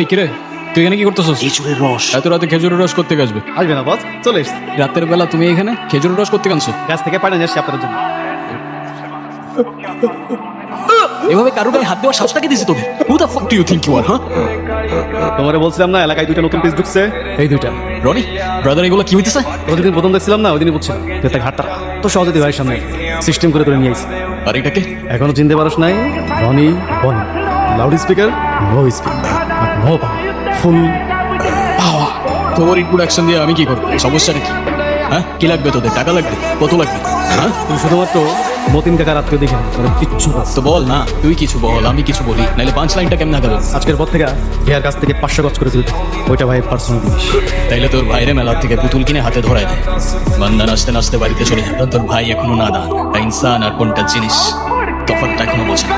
এই কিরে? তুই এখানে কি করতেছস? খেজুরের রস। এত রাতে খেজুরের রস করতে আসবে আসবে না বস। চলে এসছি। রাতের বেলা তুমি এখানে খেজুরের রস করতে কানছো গাছ থেকে পানি নিয়ে আসছি আপনার জন্য। এভাবে কারও গায়ে হাত দেওয়ার সাহসটাকে দিছি তোদের? Who the fuck do you think you are হ্যাঁ তোমারে বলছিলাম না এলাকায় দুইটা নতুন পিস ঢুকছে। এই দুইটা। রনি ব্রাদার এগুলো কি হইতেছে? তোর যেদিন প্রথম দেখছিলাম না ওই দিনই বুঝছিলাম তুই একটা ঘাটটা তো সহজে ভাইয়ের সামনে সিস্টেম করে তোরে নিয়ে আইছি আর এটাকে এখনও চিনতে পারস নাই Roni Boni. Loud speaker no speaker no full তোর ইন্ট্রোডাকশন দিয়ে আমি কি করব? সমস্যাটা কি? হ্যাঁ? কি লাগবে তোদের? টাকা লাগবে? কত লাগবে? হ্যাঁ? তুই শুধুমাত্র মতিন কাকার আত্মীয় দেখে কিচ্ছু। তো বল না তুই কিছু বল আমি কিছু বলি নাহলে পাঁচ লাইনটা কেমন আগাবে আজকের পর থেকে বিহার কাছ থেকে পাঁচশো গজ করে দিল ওইটা ভাই পার্সোনাল জিনিস। তাইলে তোর ভাইরে মেলার থেকে পুতুল কিনে হাতে ধরায় দেয় বান্দা নাচতে নাচতে বাড়িতে চলে যাবে তোর ভাই এখনও না দান ইনসান আর কোনটা জিনিস? তফাৎটা এখনও বোঝে না।